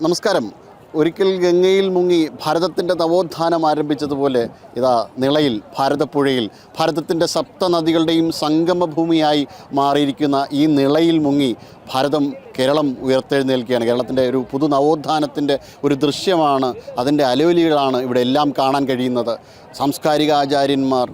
നമസ്കാരം. ഒരിക്കൽ ഗംഗയിൽ മുങ്ങി ഭാരതത്തിന്റെ നവോത്ഥാനം ആരംഭിച്ചതുപോലെ ഇതാ നിളയിൽ ഭാരതപ്പുഴയിൽ ഭാരതത്തിന്റെ സപ്തനദികളുടെയും സംഗമഭൂമിയായി മാറിയിരിക്കുന്ന ഈ നിളയിൽ മുങ്ങി ഭാരതം കേരളം ഉയർത്തെഴുന്നേൽക്കുകയാണ്. കേരളത്തിന്റെ ഒരു പുതു നവോത്ഥാനത്തിന്റെ ഒരു ദൃശ്യമാണ് അതിന്റെ അലവലികളാണ് ഇവിടെ എല്ലാം കാണാൻ കഴിയുന്നത്. സാംസ്കാരിക ആചാര്യന്മാർ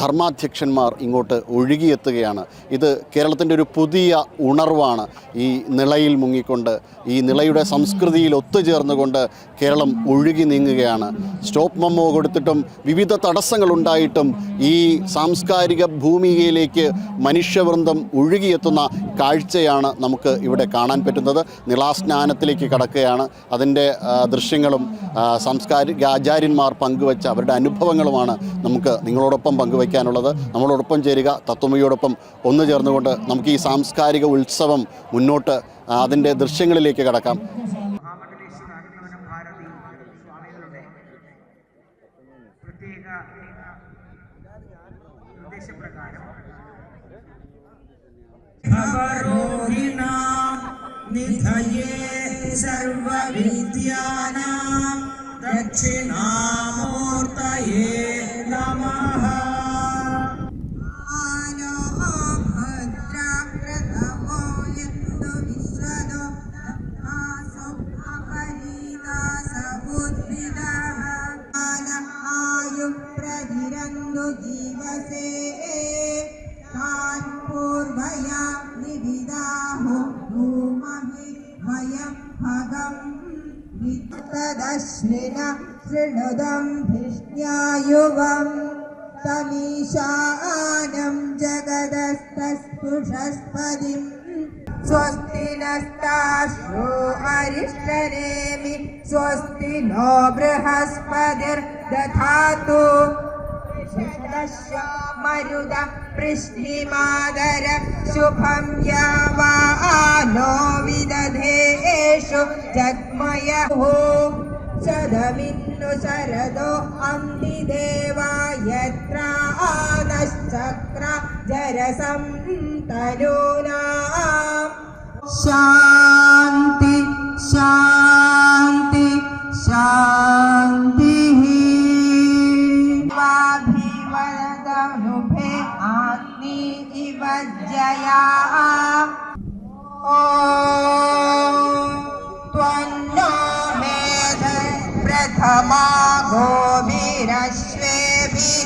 ധർമാധ്യക്ഷന്മാർ ഇങ്ങോട്ട് ഒഴുകിയെത്തുകയാണ്. ഇത് കേരളത്തിന്റെ ഒരു പുതിയ ഉണർവാണ് ഈ നിളയിൽ മുങ്ങിക്കൊണ്ട് ഈ നിളയുടെ സംസ്കൃതിയിൽ ഒത്തുചേർന്നുകൊണ്ട് കേരളം ഒഴുകി നീങ്ങുകയാണ്. സ്റ്റോപ്പ് മെമ്മോ കൊടുത്തിട്ടും വിവിധ തടസ്സങ്ങളുണ്ടായിട്ടും ഈ സാംസ്കാരിക ഭൂമികയിലേക്ക് മനുഷ്യവൃന്ദം ഒഴുകിയെത്തുന്ന കാഴ്ചയാണ് നമുക്ക് ഇവിടെ കാണാൻ പറ്റുന്നത്. നിളാസ്നാനത്തിലേക്ക് കടക്കുകയാണ്. അതിന്റെ ദൃശ്യങ്ങളും സാംസ്കാരിക ആചാര്യന്മാർ പങ്കുവച്ച അവരുടെ അനുഭവങ്ങളുമാണ് നമുക്ക് നിങ്ങളോടൊപ്പം പങ്കുവയ്ക്കാനുള്ളത്. നമ്മളോടൊപ്പം ചേരുക. തത്വമയോടൊപ്പം ഒന്നു ചേർന്നുകൊണ്ട് നമുക്ക് ഈ സാംസ്കാരിക ഉത്സവം മുന്നോട്ട് അതിന്റെ ദൃശ്യങ്ങളിലേക്ക് കടക്കാം. रोहिणा निधये सर्वविद्यानां दक्षिणा तदश्विन शृणुदम् घृष्ण्यायुवं समीशानं जगदस्तस्पृशस्पतिं स्वस्ति नस्ताश्रो हरिष्टरेमि स्वस्ति नो बृहस्पतिर्दधातु। शमरुद पृश्निमादर शुभं यावा जग्मयः शरदो अन्तिदेवा यत्र आनश्चक्र जरसं तनूनाम् शान्ति शान्ति शान्तिः। आग्नि इव जया। ॐ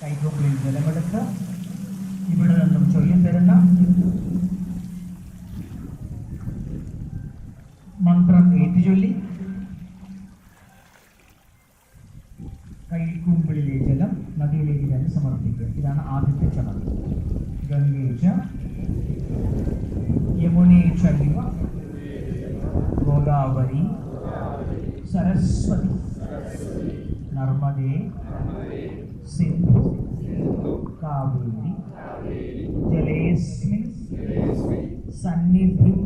കൈകൊമ്പിൽ ജലമെടുത്ത് ഇവിടെ നിന്നും ചൊല്ലിത്തരുന്ന മന്ത്രം ഏറ്റുചൊല്ലി കൈക്കുമ്പിളിലെ ജലം നദിയിലേക്ക് തന്നെ സമർപ്പിക്കുക. ഇതാണ് ആദ്യത്തെ ചടങ്ങ് ഗംഗേശ സന്നിധിം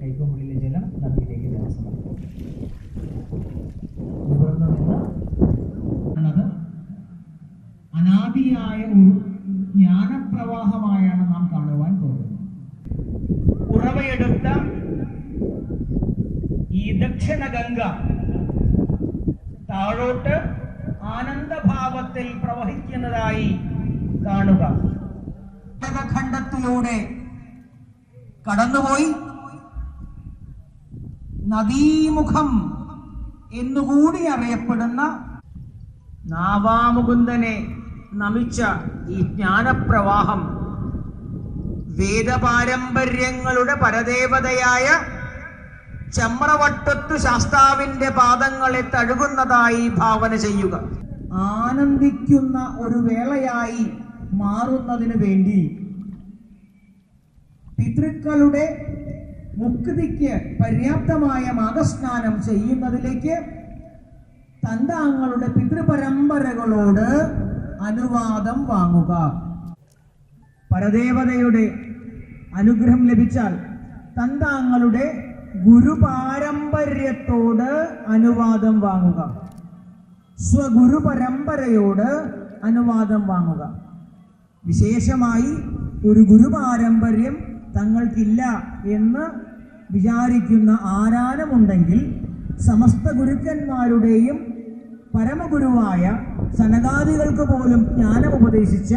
കൈക്കുമ്പിളിലെ ജലം നദിയിലേക്ക് നിവർന്നു നിന്ന് അനാദിയായ ഒരു ജ്ഞാനപ്രവാഹമായാണ് നാം കാണുവാൻ പോകുന്നത്. ഉറവയെടുത്ത ഈ ദക്ഷിണ ഗംഗ താഴോട്ട് ആനന്ദഭാവത്തിൽ പ്രവഹിക്കുന്നതായി കാണുക. ഖണ്ഡത്തിലൂടെ കടന്നുപോയി. നദീമുഖം എന്നുകൂടി അറിയപ്പെടുന്ന നാവാമുകുന്ദനെ നമിച്ച ഈ ജ്ഞാനപ്രവാഹം വേദപാരമ്പര്യങ്ങളുടെ പരദേവതയായ ചമ്രവട്ടത്തു ശാസ്താവിന്റെ പാദങ്ങളെ തഴുകുന്നതായി ഭാവന ചെയ്യുക. ആനന്ദിക്കുന്ന ഒരു വേളയായി മാറുന്നതിന് വേണ്ടി പിതൃക്കളുടെ മുക്തിക്ക് പര്യാപ്തമായ മാതസ്നാനം ചെയ്യുന്നതിലേക്ക് തന്താങ്ങളുടെ പിതൃപരമ്പരകളോട് അനുവാദം വാങ്ങുക. പരദേവതയുടെ അനുഗ്രഹം ലഭിച്ചാൽ തന്താങ്ങളുടെ ഗുരുപാരമ്പര്യത്തോട് അനുവാദം വാങ്ങുക. സ്വഗുരു പരമ്പരയോട് അനുവാദം വാങ്ങുക. വിശേഷമായി ഒരു ഗുരുപാരമ്പര്യം തങ്ങൾക്കില്ല എന്ന് വിചാരിക്കുന്ന ആരാനമുണ്ടെങ്കിൽ സമസ്ത ഗുരുക്കന്മാരുടെയും പരമഗുരുവായ സനകാദികൾക്ക് പോലും ജ്ഞാനം ഉപദേശിച്ച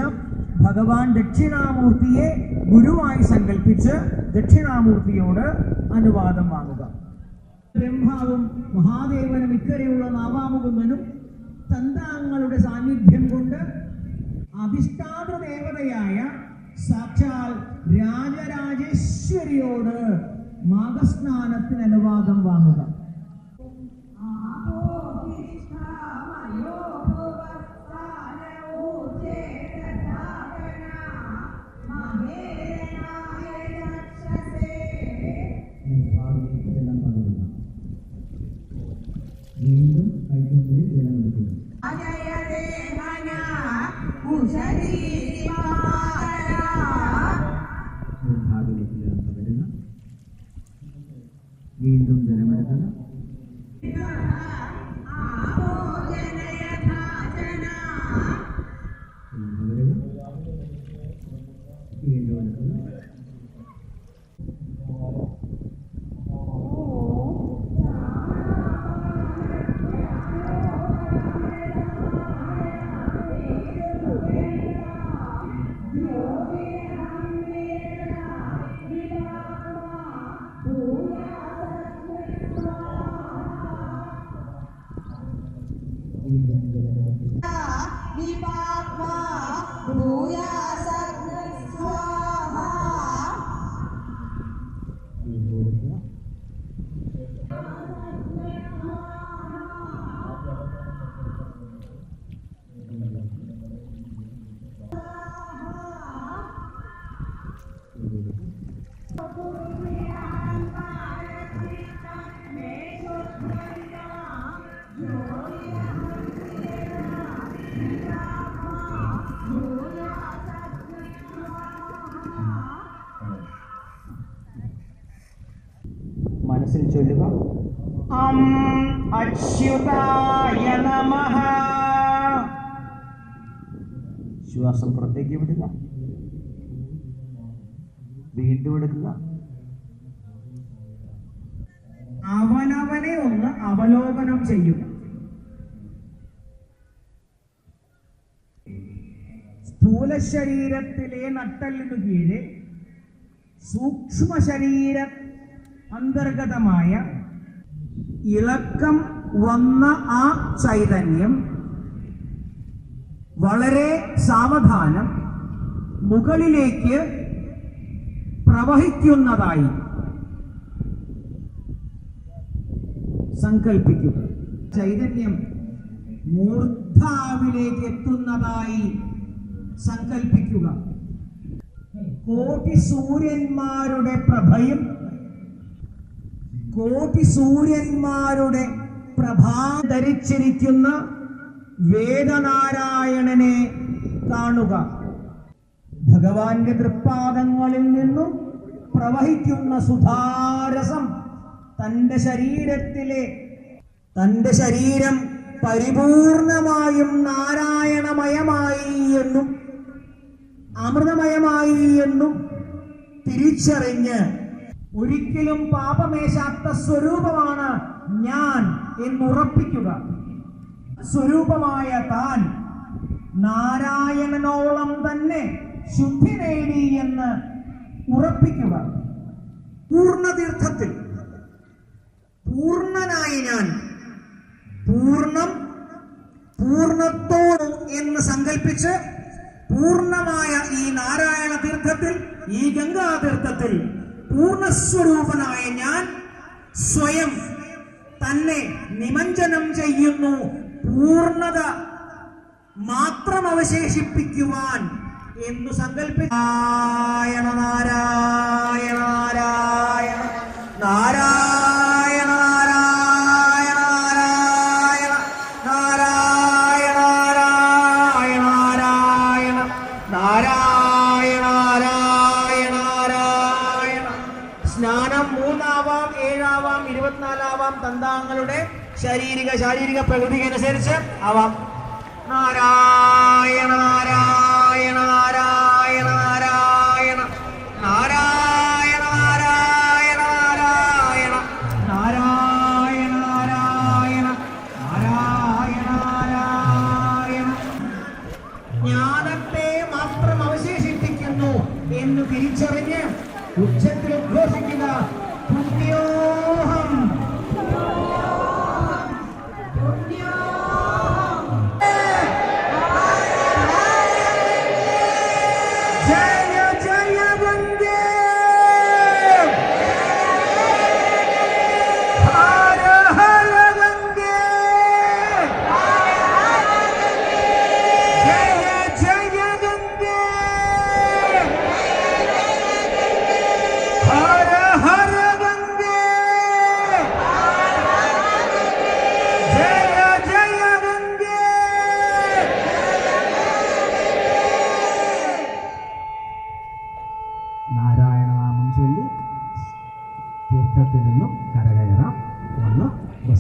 ഭഗവാൻ ദക്ഷിണാമൂർത്തിയെ ഗുരുവായി സങ്കല്പിച്ച് ദക്ഷിണാമൂർത്തിയോട് അനുവാദം വാങ്ങുക. ബ്രഹ്മാവും മഹാദേവനും ഇക്കരെയുള്ള നാവാമുകുന്ദനും തന്താങ്ങളുടെ സാന്നിധ്യം കൊണ്ട് അധിഷ്ഠാത ദേവതയായ സാക്ഷാൽ രാജരാജേശ്വരിയോട് മാഘസ്നാനത്തിന് അനുവാദം വാങ്ങുക ജലമെടുക്കുക വീണ്ടും അച്യുതായ നമ. ശ്വാസം പുറത്തേക്ക് വിടുക. വീണ്ടും എടുക്കുക. അവനവനെ ഒന്ന് അവലോകനം ചെയ്യുക. സ്ഥൂല ശരീരത്തിലെ നട്ടലിനു കീഴെ സൂക്ഷ്മ ശരീര അന്തർഗതമായ ഇളക്കം വന്ന ആ ചൈതന്യം വളരെ സാവധാനം മുകളിലേക്ക് പ്രവഹിക്കുന്നതായി സങ്കൽപ്പിക്കുക. ചൈതന്യം മൂർധാവിലേക്ക് എത്തുന്നതായി സങ്കൽപ്പിക്കുക. കോടി സൂര്യന്മാരുടെ പ്രഭയും കോടി സൂര്യന്മാരുടെ പ്രഭാ ധരിച്ചിരിക്കുന്ന വേദനാരായണനെ കാണുക. ഭഗവാന്റെ തൃപ്പാദങ്ങളിൽ നിന്നും പ്രവഹിക്കുന്ന സുധാരസം തന്റെ ശരീരത്തിലെ തന്റെ ശരീരം പരിപൂർണമായും നാരായണമയമായി എന്നും അമൃതമയമായി എന്നും തിരിച്ചറിഞ്ഞ് ഒരിക്കലും പാപമേശാത്ത സ്വരൂപമാണ് ഞാൻ. എന്നുറപ്പിക്കുക സ്വരൂപമായ താൻ നാരായണനോളം തന്നെ ശുദ്ധി നേടി എന്ന് ഉറപ്പിക്കുക. പൂർണതീർത്ഥത്തിൽ. പൂർണനായി ഞാൻ പൂർണം പൂർണത്തോട് എന്ന് സങ്കല്പിച്ച് പൂർണമായ ഈ നാരായണ തീർത്ഥത്തിൽ ഈ ഗംഗാ തീർത്ഥത്തിൽ പൂർണസ്വരൂപനായ ഞാൻ സ്വയം തന്നെ നിമഞ്ജനം ചെയ്യുന്നു. പൂർണത മാത്രം അവശേഷിപ്പിക്കുവാൻ എന്നു സങ്കല്പി നാരായണ നാരായണ നാരായണ നാരായണ നാരായണ നാരായണ നാരായണ നാരായണ നാരായണ നാരായണ നാരായണ സ്നാനം മൂന്നാവാം ഏഴാവാം ഇരുപത്തിനാലാവാം തന്താങ്ങളുടെ ശാരീരിക ശാരീരിക പ്രകൃതിക്ക് അനുസരിച്ച് ആവാം Narayana Narayana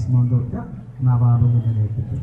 Mondorka Nawabu Menekitu.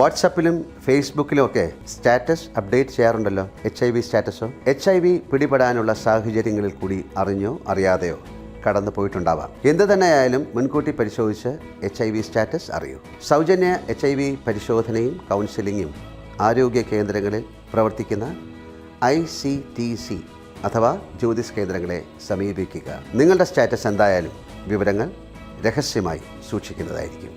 വാട്സപ്പിലും ഫേസ്ബുക്കിലും ഒക്കെ സ്റ്റാറ്റസ് അപ്ഡേറ്റ് ചെയ്യാറുണ്ടല്ലോ? എച്ച് ഐ വി സ്റ്റാറ്റസോ? എച്ച് ഐ വി പിടിപെടാനുള്ള സാഹചര്യങ്ങളിൽ കൂടി അറിഞ്ഞോ അറിയാതെയോ കടന്നു പോയിട്ടുണ്ടാവാം. എന്ത് തന്നെയായാലും മുൻകൂട്ടി പരിശോധിച്ച് എച്ച് ഐ വി സ്റ്റാറ്റസ് അറിയൂ. സൗജന്യ എച്ച് ഐ വി പരിശോധനയും കൗൺസിലിങ്ങും ആരോഗ്യ കേന്ദ്രങ്ങളിൽ പ്രവർത്തിക്കുന്ന ഐ സി ടി സി അഥവാ ജ്യോതിസ് കേന്ദ്രങ്ങളെ സമീപിക്കുക. നിങ്ങളുടെ സ്റ്റാറ്റസ് എന്തായാലും വിവരങ്ങൾ രഹസ്യമായി സൂക്ഷിക്കുന്നതായിരിക്കും.